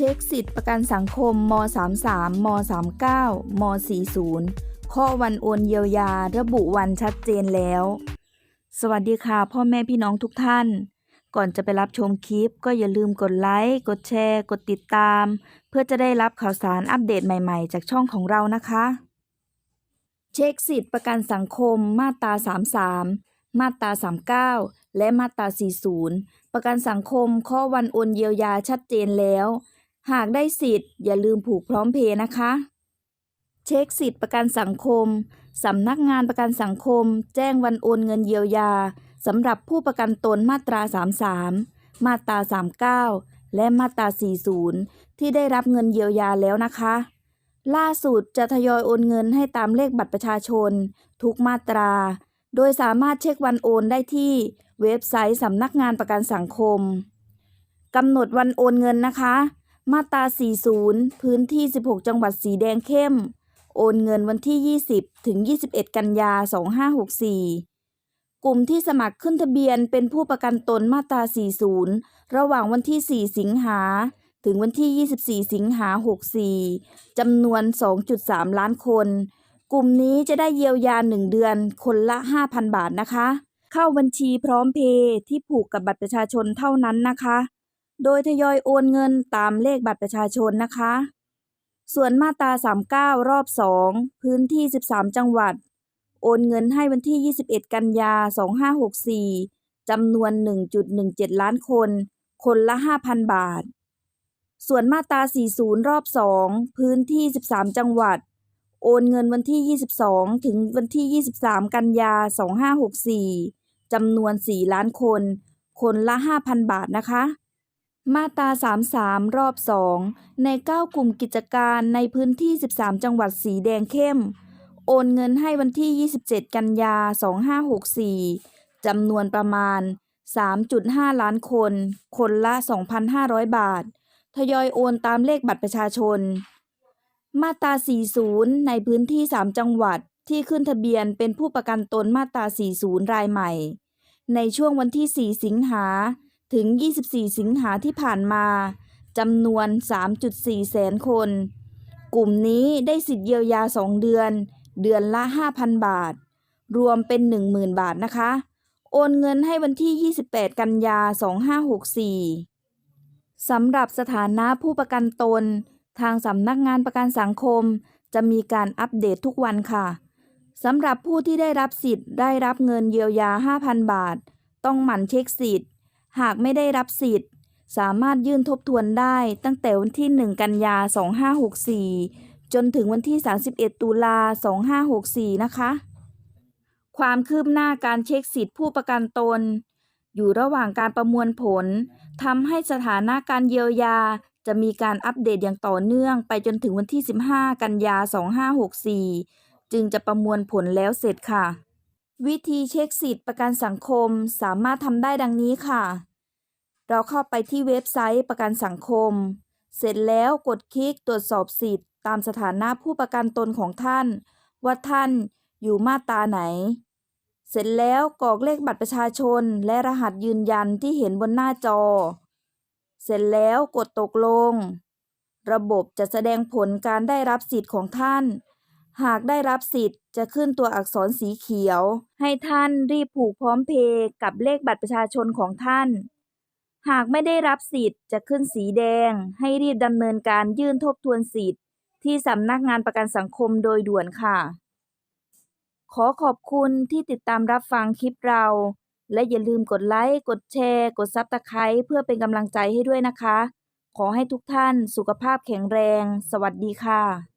เช็คสิทธิประกันสังคมม 33 ม 39 ม 40 ข้อวันโอนเยียวยาระบุวันชัดเจนแล้ว สวัสดีค่ะ พ่อแม่พี่น้องทุกท่าน ก่อนจะไปรับชมคลิป ก็อย่าลืมกดไลค์ กดแชร์ กดติดตาม เพื่อจะได้รับข่าวสารอัปเดตใหม่ๆ จากช่องของเรานะคะ เช็คสิทธิประกันสังคมมาตรา 33 มาตรา 39 และมาตรา 40ประกันสังคมข้อวันโอนเยียวยาชัดเจนแล้ว หากได้สิทธิ์อย่าลืมผูกพร้อมเพย์นะคะ เช็คสิทธิประกันสังคม สำนักงานประกันสังคม แจ้งวันโอนเงินเยียวยาสำหรับผู้ประกันตนมาตรา 33 มาตรา 39 และมาตรา 40 ที่ได้รับเงินเยียวยาแล้วนะคะ ล่าสุดจะทยอยโอนเงินให้ตามเลขบัตรประชาชน ทุกมาตรา โดยสามารถเช็ควันโอนได้ที่เว็บไซต์สำนักงานประกันสังคมกำหนดวันโอนเงินนะคะ มาตรา 40 พื้นที่ 16 จังหวัดสีแดงเข้ม โอนเงินวันที่ 20 ถึง 21 กันยา 2564 กลุ่มที่สมัครขึ้นทะเบียนเป็นผู้ประกันตนมาตรา 40 ระหว่างวันที่ 4 สิงหา ถึงวันที่ 24 สิงหา 64 จำนวน 2.3 ล้านคน กลุ่มนี้จะได้เยียวยา 1 เดือน คนละ 5,000 บาทนะคะ เข้าบัญชีพร้อมเพย์ที่ผูกกับบัตรประชาชนเท่านั้นนะคะ โดยทยอยโอนเงินตามเลขบัตรประชาชนนะคะ ส่วนมาตรา39 รอบ 2 พื้นที่ 13 จังหวัด โอนเงินให้วันที่ 21 กันยา 2564 จำนวน 1.17 ล้านคน คนละ 5,000 บาท ส่วนมาตรา40 รอบ 2 พื้นที่ 13 จังหวัด โอนเงินวันที่ 22 ถึงวันที่ 23 กันยา 2564 จำนวน 4 ล้านคน คนละ 5,000 บาทนะคะ มาตรา 33 รอบ 2 ใน 9 กลุ่มกิจการในพื้นที่ 13 จังหวัดสีแดงเข้ม โอนเงินให้วันที่ 27 กันยา 2564 จำนวนประมาณ 3.5 ล้านคน คนละ 2,500 บาท ทยอยโอนตามเลขบัตรประชาชน มาตรา 40 ในพื้นที่ 3 จังหวัดที่ขึ้นทะเบียนเป็นผู้ประกันตนมาตรา 40 รายใหม่ ในช่วงวันที่ 4 สิงหา ถึง 24 สิงหาที่ผ่านมาจำนวน 3.4 แสนคน กลุ่มนี้ได้สิทธิเยียวยา 2 เดือน เดือนละ 5,000 บาท รวมเป็น 10,000 บาทนะคะ โอนเงินให้วันที่ 28 กันยา 2564 สำหรับสถานะผู้ประกันตน ทางสำนักงานประกันสังคม จะมีการอัปเดตทุกวันค่ะ สำหรับผู้ที่ได้รับสิทธิ์ได้รับเงินเยียวยา 5,000 บาท ต้องหมั่นเช็คสิทธิ์ หากไม่ได้รับสิทธิ์ สามารถยื่นทบทวนได้ตั้งแต่วันที่ 1 กันยา 2564 จนถึงวันที่ 31 ตุลา 2564 นะคะ ความคืบหน้าการเช็คสิทธิผู้ประกันตน อยู่ระหว่างการประมวลผลทำให้สถานะการเยียวยาจะมีการอัปเดตอย่างต่อเนื่องไปจนถึงวันที่ 15 กันยา 2564 จึงจะประมวลผลแล้วเสร็จค่ะ วิธีเช็คสิทธิประกันสังคมสามารถทำได้ดังนี้ค่ะ เราเข้าไปที่เว็บไซต์ประกันสังคม เสร็จแล้วกดคลิกตรวจสอบสิทธิ์ตามสถานะผู้ประกันตนของท่าน ว่าท่านอยู่มาตราไหน เสร็จแล้วกรอกเลขบัตรประชาชนและรหัสยืนยันที่เห็นบนหน้าจอ เสร็จแล้วกดตกลง ระบบจะแสดงผลการได้รับสิทธิ์ของท่าน หากได้รับสิทธิ์จะขึ้นตัวอักษรสีเขียว ให้ท่านรีบผูกพร้อมเพย์กับเลขบัตรประชาชนของท่าน หากไม่ได้รับสิทธิ์จะขึ้นสีแดง ให้รีบดำเนินการยื่นทบทวนสิทธิ์ ที่สำนักงานประกันสังคมโดยด่วนค่ะ ขอขอบคุณที่ติดตามรับฟังคลิปเรา และอย่าลืมกดไลค์ กดแชร์ กดซับสไครต์เพื่อเป็นกำลังใจให้ด้วยนะคะ ขอให้ทุกท่านสุขภาพแข็งแรง สวัสดีค่ะ